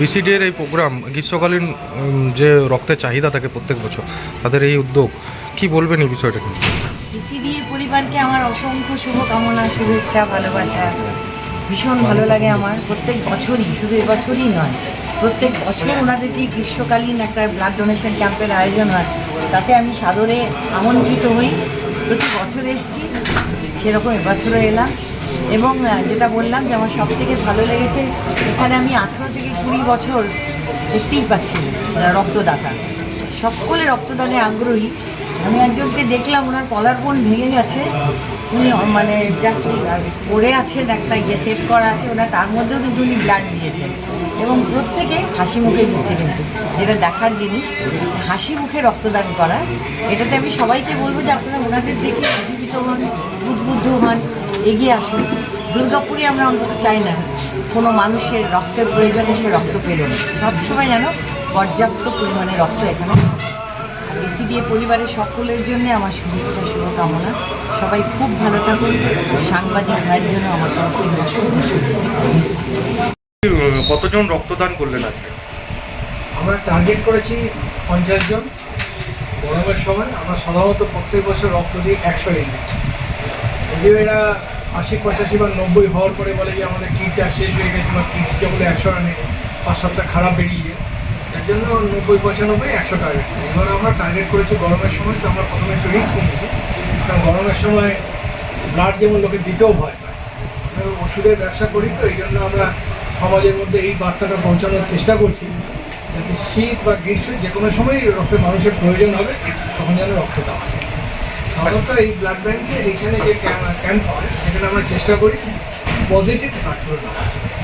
বিসিডির এই প্রোগ্রাম গ্রীষ্মকালীন যে রক্তের চাহিদা থাকে প্রত্যেক বছর, তাদের এই উদ্যোগ, কি বলবেন এই বিষয়টা নিয়ে? পিসিডিএ পরিবারকে আমার অসংখ্য শুভকামনা, শুভেচ্ছা, ভালোবাসা। ভীষণ ভালো লাগে আমার। প্রত্যেক বছরই, শুধু এবছরই নয়, প্রত্যেক বছর ওনাদের যে গ্রীষ্মকালীন একটা ব্লাড ডোনেশন ক্যাম্পের আয়োজন হয়, তাতে আমি সাদরে আমন্ত্রিত হই। প্রতি বছর এসেছি, সেরকম এবছরও এলাম। এবং যেটা বললাম যে আমার সব থেকে ভালো লেগেছে, এখানে আমি আঠেরো থেকে কুড়ি বছর দেখতেই পাচ্ছি রক্তদাতা। সকলে রক্তদানে আগ্রহী। আমি একজনকে দেখলাম, ওনার কলার বোন ভেঙে গেছে। উনি মানে জাস্ট পড়ে আছেন একটা ইয়ে সেট করা আছে ওনার, তার মধ্যেও কিন্তু উনি ব্লাড দিয়েছেন। এবং প্রত্যেকে হাসি মুখে দিচ্ছে কিন্তু, যেটা দেখার জিনিস, হাসি মুখে রক্তদান করা। এটাতে আমি সবাইকে বলব যে আপনারা ওনাদের দেখে উজ্জীবিত হন, উদ্বুদ্ধ হন। এগিয়ে আসুন। দুর্গাপুরে আমরা অন্তত চাই না। কোনো মানুষের রক্তের প্রয়োজনে সে রক্ত পেল না। সবসময় যেন পর্যাপ্ত পরিমাণে রক্ত এখানে বিসিডিএ পরিবারের সকলের জন্য আমার শুভেচ্ছা শুভকামনা। সবাই খুব ভালো থাকুন। সাংবাদিক ভাইয়ের জন্য আমার তরফ থেকে অসংখ্য শুভেচ্ছা। কতজন রক্তদান করলেন আজকে আমরা টার্গেট করেছি পঞ্চাশ জন। গরমের সময় আমরা সাধারণত প্রত্যেক বছর রক্ত দিই একশো ইউনিট যদিও এরা আশি পঁচাশি বা নব্বই হওয়ার পরে বলে যে আমাদের কিটটা শেষ হয়ে গেছে বা কিট যেগুলো একশো রানে পাঁচ সাতটা খারাপ বেরিয়ে যায়। তার জন্য নব্বই পঁচানব্বই, একশো টার্গেট এবার আমরা টার্গেট করেছি গরমের সময়, তো আমরা প্রথমে একটু রিস্ক নিয়েছি। কারণ গরমের সময় ব্লাড যেমন লোকে দিতেও ভয় পায়। ওষুধের ব্যবসা করি তো, এই জন্য আমরা সমাজের মধ্যে এই বার্তাটা পৌঁছানোর চেষ্টা করছি। যাতে শীত বা গ্রীষ্ম যে কোনো সময় রক্তের মানুষের প্রয়োজন হবে, তখন যেন রক্ত দেওয়া সাধারণত এই ব্লাড ব্যাঙ্কে এইখানে যে ক্যাম্প হয়, সেখানে আমরা চেষ্টা করি পজিটিভ ব্লাডগুলো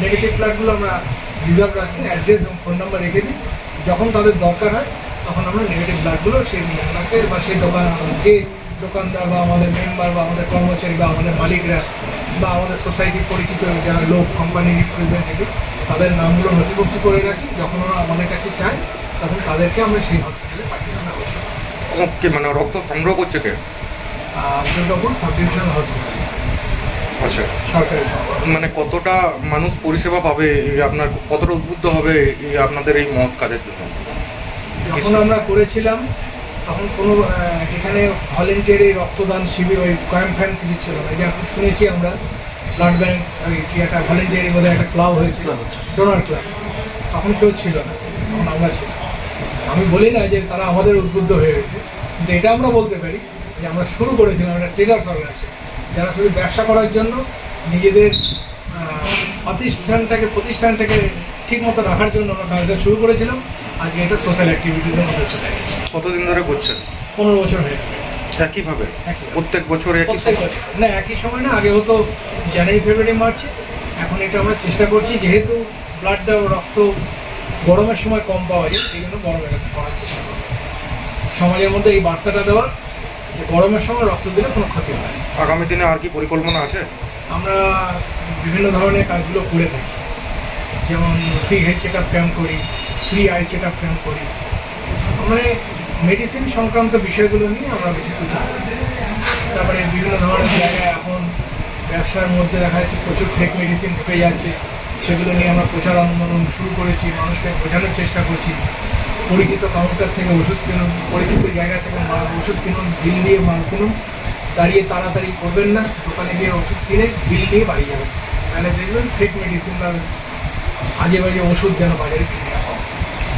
নেগেটিভ ব্লাডগুলো আমরা রিজার্ভ রাখি অ্যাড্রেস এবং ফোন নাম্বার রেখে দিই। যখন তাদের দরকার হয়, তখন আমরা নেগেটিভ ব্লাডগুলো সেই ওনাকে বা সেই দোকান, যে দোকানদার বা আমাদের মেম্বার বা আমাদের কর্মচারী বা আমাদের মালিকরা বা আমাদের সোসাইটির পরিচিত যারা লোক কোম্পানি রিপ্রেজেন্টেটিভ তাদের নামগুলো নথিভুক্ত করে রাখি। যখন ওরা আমাদের কাছে চায়, তখন তাদেরকে আমরা সেই হসপিটালে পাঠিয়ে দেওয়া অবশ্যই ও- মানে রক্ত সংগ্রহ করছে কে? দুর্গাপুর সাব ডিভিশনাল হসপিটাল আচ্ছা। সরকারি মানে কতটা মানুষ পরিষেবা পাবে আপনার কতটা উদ্বুদ্ধ হবে এই আপনাদের এই মহৎ কাজের জন্য? যখন আমরা করেছিলাম তখন কোনো এখানে ভলেন্টিয়ারি রক্তদান শিবির ওই ক্যাম্প ফ্যাম্প কিছু ছিল না। যে এখন শুনেছি আমরা ব্লাড ব্যাঙ্ক ওই কি একটা ভলেন্টিয়ারি বোধহয় একটা ক্লাব হয়েছিল ডোনার ক্লাব তখন কেউ ছিল না তখন আমরা ছিলাম। আমি বলি না যে তারা আমাদের উদ্বুদ্ধ হয়ে গেছে কিন্তু এটা আমরা বলতে পারি। যে আমরা শুরু করেছিলাম একটা ট্রেডার্স অর্গানাইজেশন যারা শুধু ব্যবসা করার জন্য নিজেদের প্রতিষ্ঠানটাকে প্রতিষ্ঠানটাকে ঠিক মতো রাখার জন্য আমরা কাজটা শুরু করেছিলাম আজকে এটা সোশ্যাল অ্যাক্টিভিটিসের মধ্যে চলে গেছে কতদিন ধরে করছেন? পনেরো বছর হয়ে গেছে একইভাবে। প্রত্যেক বছর একই না একই সময় না আগে হতো জানুয়ারি ফেব্রুয়ারি মার্চে এখন এটা আমরা চেষ্টা করছি যেহেতু ব্লাড রক্ত গরমের সময় কম পাওয়া যায় সেই জন্য গরমে করার চেষ্টা করব। সমাজের মধ্যে এই বার্তাটা দেওয়ার গরমের সময় রক্ত দিলে কোনো ক্ষতি হয় না। আগামী দিনে আর কি পরিকল্পনা আছে? আমরা বিভিন্ন ধরনের কাজগুলো করে থাকি। যেমন free health check up camp করি free eye check up camp করি মানে মেডিসিন সংক্রান্ত বিষয়গুলো নিয়ে আমরা বেশি বলি। তারপরে বিভিন্ন ধরনের জায়গায় এখন ব্যবসার মধ্যে দেখা যাচ্ছে প্রচুর ফেক মেডিসিন ঢুকে যাচ্ছে। সেগুলো নিয়ে আমরা প্রচার আন্দোলন শুরু করেছি মানুষকে বোঝানোর চেষ্টা করছি। পরিচিত কাউন্টার থেকে ওষুধ কিনুন পরিচিত জায়গা থেকে মাল ওষুধ কিনুন বিল দিয়ে মাল কিনুন দাঁড়িয়ে তাড়াতাড়ি করবেন না দোকানে গিয়ে ওষুধ কিনে বিল নিয়ে বাড়ি যাবেন। তাহলে দেখবেন ফেক মেডিসিন বা আজে বাজে ওষুধ যেন বাজারে কিনে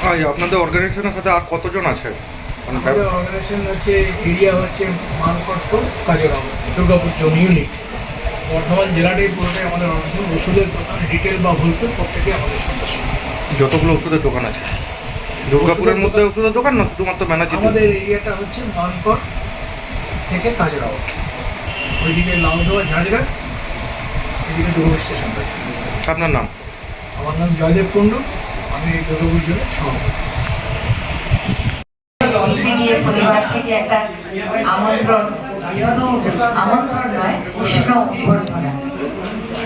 আর আপনাদের অর্গানাইজেশনের সাথে আর কতজন আছে? মানে আমাদের অর্গানাইজেশন হচ্ছে এরিয়া হচ্ছে মানকট্ট কাজরাম দুর্গাপুর জোন ইউনিট বর্ধমান জেলাটাই পুরোটাই আমাদের অর্গানাইজেশন ওষুধের দোকান রিটেল বা হোলসেল প্রত্যেকে আমাদের সদস্য। যতগুলো ওষুধের দোকান আছে? দুর্গাপুরের মধ্যে ওষুধের দোকান না শুধুমাত্র ব্যানার্জি আমাদের এরিয়াটা হচ্ছে মানকট থেকে কাজরাও। ওইদিকে লাউদোয়া ঝাঁঝরা এদিকে দুর্গা স্টেশন। আপনার নাম? আমার নাম জয়দেব কুণ্ডু আমি এই দুর্গাপুর জেলার সভাপতি। বিসিডিএ পরিবার থেকে একটা আমন্ত্রণ আমন্ত্রণ নয় উষ্ণ অভ্যর্থনা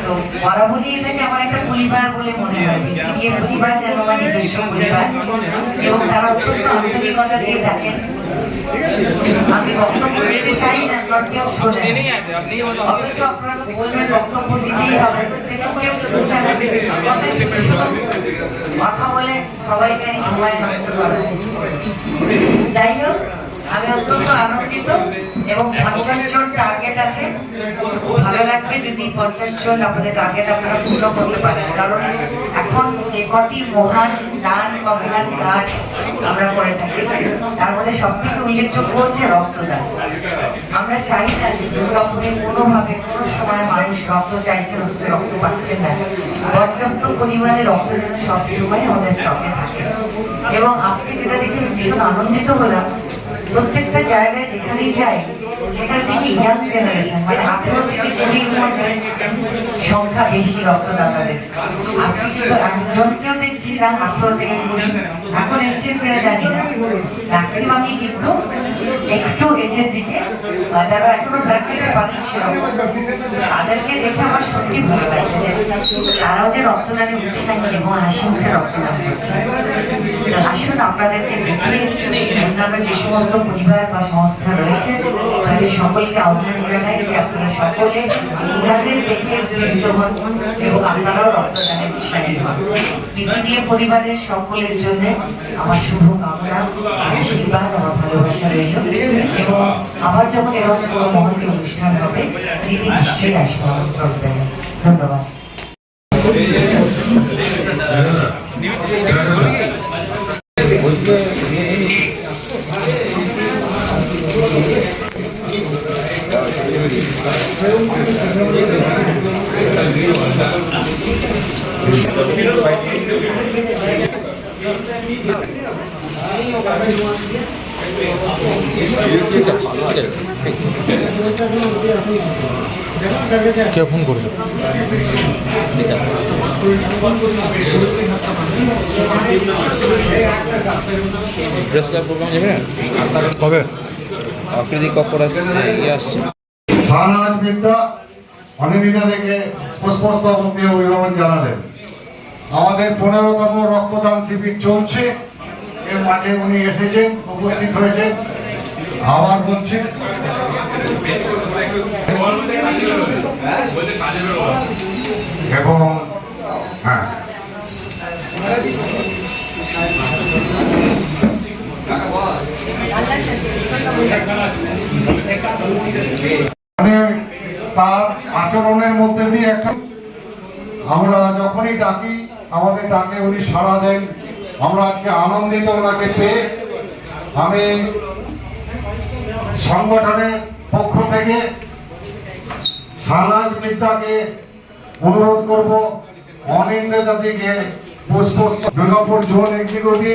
তো বরাবরই এটাকে আমার বলে মনে হয় বিসিডিএ পরিবার যেন আমি বক্তব্য দিতে চাই না বক্তব্য দিতেই হবে। কথা বলে সবাইকে সময় নষ্ট করা। যাই হোক আমি অত্যন্ত আনন্দিত এবং পঞ্চাশ জন টার্গেট আছে। ভালো লাগবে যদি পঞ্চাশ জন আপনাদের টার্গেট আপনারা পূর্ণ করতে পারেন। কারণ এখন যে কটি মহান দান বা মহান কাজ আমরা করে থাকি, তার মধ্যে সব থেকে উল্লেখযোগ্য হচ্ছে রক্তদান। আমরা চাই না যে দুর্গাপুরে কোনোভাবে কোনো সময় মানুষ রক্ত চাইছে অথচ রক্ত পাচ্ছেন না। পর্যাপ্ত পরিমাণে রক্ত যেন সবসময় আমাদের স্টকে থাকে। এবং আজকে যেটা দেখে ভীষণ আনন্দিত হলাম প্রত্যেকটা জায়গায় যেখানেই যাই, সেখানে থেকে ইয়াং জেনারেশন মানে আঠেরো থেকে কুড়ির সংখ্যা বেশি রক্তদাতাদের। কিন্তু একজনকেও দেখছি না, আঠেরো থেকে কুড়ি। এখন এসছেন কিনা জানি না। ম্যাক্সিমামই কিন্তু একটু এজের দিকে যারা এখনও তাদেরকে দেখে আমার সত্যি ভালো লাগছে। যে তারাও যে রক্তদানে উৎসাহী এবং হাসি মুখে রক্তদান আসুন, আপনাদেরকে অন্যান্য যে সমস্ত পরিবার বা সংস্থা রয়েছে, তাদের সকলকে আহ্বান জানাই যে আপনারা সকলে তাদের দেখে উজ্জীবিত হন এবং আপনারাও রক্তদানে উৎসাহী হন। পরিবারের সকলের জন্য আমার শুভ কামনা আশীর্বাদ আমার ভালোবাসা রইল এবং আবার যখন এরকম কোনো মহতি অনুষ্ঠান হবে দিদি নিশ্চয়ই আসব আমন্ত্রণ দেবেন ধন্যবাদ কে ফোন করবে প্রেস ক্লাব প্রোগ্রাম যাবে কবে? আকৃতি কপর আসছে ইয়ে আসছে। শাহনাজ মিত্রা অনিন্দিতা থেকে পুষ্পস্তবক দিয়ে অভিভাবন জানালেন। আমাদের পনেরোতম রক্তদান শিবির চলছে। এর মাঝে উনি এসেছেন, উপস্থিত হয়েছেন। আবার বলছি এবং হ্যাঁ। মানে তার আচরণের মধ্যে দিয়ে একটা আমরা যখনই ডাকি, আমাদের ডাকে উনি সাড়া দেন। আমরা আজকে আনন্দিত ওনাকে পেয়ে আমি সংগঠনের পক্ষ থেকে সানাজ মিত্রাকে অনুরোধ করব অনিন্দিতা দিকে পুষ্প দুর্গাপুর জোন এক্সিকিউটিভ।